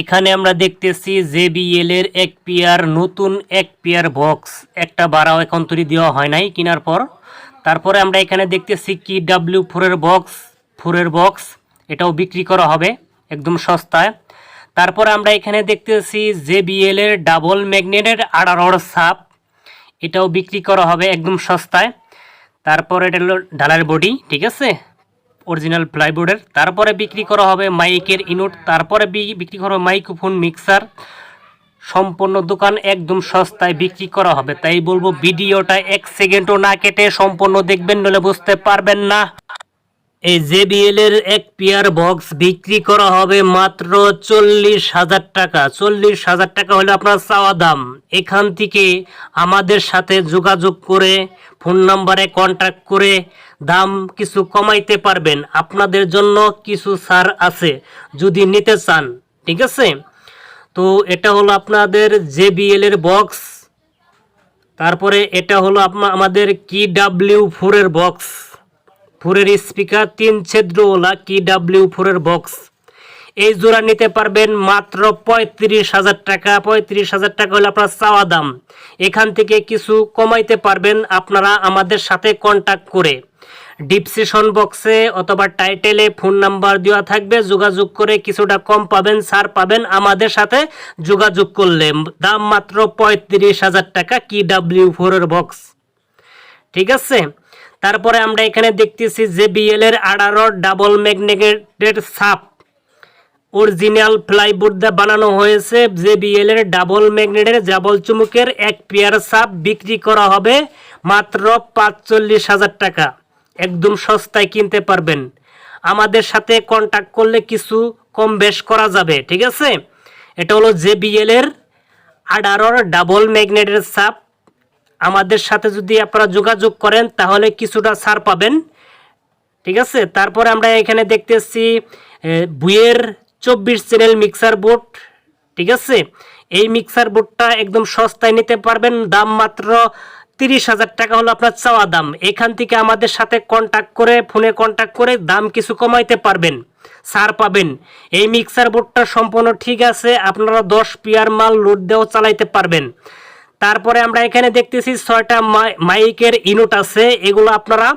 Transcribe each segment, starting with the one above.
এখানে আমরা দেখতেছি জেবিএল এর এক পেয়ার, নতুন এক পেয়ার বক্স একটা বাড়াও এখন তৈরি দেওয়া হয় নাই কেনার পর। তারপরে আমরা এখানে দেখতেছি কি ডাব্লিউ ফোরের বক্স ফোরের বক্স এটাও বিক্রি করা হবে একদম সস্তায়। তারপরে আমরা এখানে দেখতেছি জেবিএল এর ডাবল ম্যাগনেটের আড়ারড় সাপ, এটাও বিক্রি করা হবে একদম সস্তায়। তারপর এটা হলো ঢালার বডি, ঠিক আছে? অরিজিনাল প্লাইবোর্ডের। তারপরে বিক্রি করা হবে মাইকের ইনুট, তারপরে বিক্রি করা হবে মাইক্রোফোন মিক্সার। সম্পূর্ণ দোকান একদম সস্তায় বিক্রি করা হবে। তাই বলব, ভিডিওটা এক সেকেন্ডও না কেটে সম্পূর্ণ দেখবেন নলে বুঝতে পারবেন না। এই জেবিএল এর এক পেয়ার বক্স বিক্রি করা হবে মাত্র চল্লিশ হাজার টাকা। চল্লিশ হাজার টাকা হলে আপনার চাওয়া দাম। এখান থেকে আমাদের সাথে যোগাযোগ করে, ফোন নাম্বারে কন্ট্যাক্ট করে দাম কিছু কমাইতে পারবেন। আপনাদের জন্য কিছু ছাড় আছে, যদি নিতে চান, ঠিক আছে? তো এটা হলো আপনাদের জেবিএল এর বক্স। তারপরে এটা হলো আমাদের কি ডাব্লিউ ফোরের বক্স। ফোরের স্পিকার তিন ছিদ্রওয়ালা কি ডাব্লিউ ফোরের বক্স। এই জোড়া নিতে পারবেন মাত্র পঁয়ত্রিশ হাজার টাকা। পঁয়ত্রিশ হাজার টাকা হলে আপনার চাওয়া দাম। এখান থেকে কিছু কমাইতে পারবেন আপনারা আমাদের সাথে কন্ট্যাক্ট করে। ডিপসিশন বক্সে অথবা টাইটেলে ফোন নাম্বার দেওয়া থাকবে, যোগাযোগ করে কিছুটা কম পাবেন, ছাড় পাবেন আমাদের সাথে যোগাযোগ করলে। দাম মাত্র পঁয়ত্রিশ হাজার টাকা কি ডাব্লিউ ফোরের বক্স। ঠিক আছে? তারপরে আমরা এখানে দেখতেছি যে বিএল এর আড়ারো ডাবল ম্যাগনেটেড সাপ। অরিজিনাল প্লাইবোর্ড দিয়ে বানানো হয়েছে। যে বিএল এর ডাবল ম্যাগনেটের ডাবল চুমুকের এক পেয়ার সাপ বিক্রি করা হবে মাত্র পাঁচচল্লিশ হাজার টাকা। একদম সস্তায় কিনতে পারবেন। আমাদের সাথে কন্ট্যাক্ট করলে কিছু কম বেশ করা যাবে, ঠিক আছে? এটা হলো জে বিএল এর আডারোর ডাবল ম্যাগনেটের সাপ। আমাদের সাথে যদি আপনারা যোগাযোগ করেন, তাহলে কিছুটা ছাড় পাবেন। ঠিক আছে? তারপরে আমরা এখানে দেখতেছি বুয়ের চব্বিশ চ্যানেল মিক্সার বোর্ড। ঠিক আছে? এই মিক্সার বোর্ডটা একদম সস্তায় নিতে পারবেন। দাম মাত্র তিরিশ হাজার টাকা হলো আপনার চাওয়া দাম। এখান থেকে আমাদের সাথে কন্ট্যাক্ট করে, ফোনে কন্ট্যাক্ট করে দাম কিছু কমাইতে পারবেন, ছাড় পাবেন। এই মিক্সার বোর্ডটা সম্পূর্ণ ঠিক আছে। আপনারা দশ পিয়ার মাল লোড দিয়েও চালাইতে পারবেন। তারপরে আমরা এখানে দেখতেছি ছয়টা মাই- মাইকের ইউনিট আছে। এগুলো আপনারা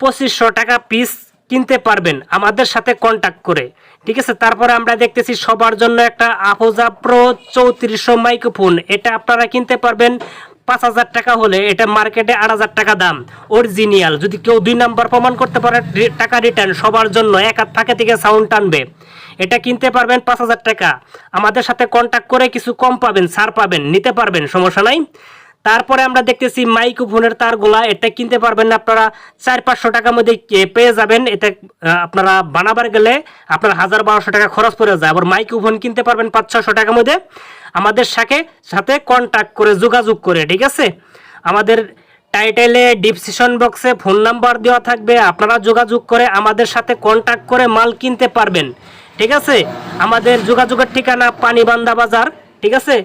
পঁচিশশো টাকা পিস কিনতে পারবেন আমাদের সাথে কন্ট্যাক্ট করে। ঠিক আছে? তারপরে আমরা দেখতেছি সবার জন্য একটা আফোজা প্রো চৌত্রিশশো মাইক্রোফোন এটা আপনারা কিনতে পারবেন পাঁচ হাজার টাকা হলে এটা মার্কেটে আট হাজার টাকা দাম। অরিজিনিয়াল যদি কেউ দুই নাম্বার প্রমাণ করতে পারে টাকা রিটার্ন, সবার জন্য এক হাত থাকে থেকে সাউন্ড টানবে। এটা কিনতে পারবেন পাঁচ হাজার টাকা। আমাদের সাথে কন্ট্যাক্ট করে কিছু কম পাবেন, ছাড় পাবেন, নিতে পারবেন, সমস্যা নাই। তারপরে আমরা দেখতেছি মাইক্রোফোনের তারগুলা, এটা কিনতে পারবেন আপনারা। চার পাঁচশো টাকার মধ্যে পেয়ে যাবেন। এটা আপনারা বানাবার গেলে আপনার হাজার বারোশো টাকা খরচ পড়ে যায়। আবার মাইক্রোফোন কিনতে পারবেন পাঁচ ছশো টাকার মধ্যে। আমাদের সাথে সাথে কন্ট্যাক্ট করে, যোগাযোগ করে, ঠিক আছে? আমাদের টাইটেলে ডিসক্রিপশন বক্সে ফোন নাম্বার দেওয়া থাকবে। আপনারা যোগাযোগ করে আমাদের সাথে কন্ট্যাক্ট করে মাল কিনতে পারবেন। ঠিক আছে? আমাদের যোগাযোগের ঠিকানা পানিবান্ধা বাজার। ঠিক আছে?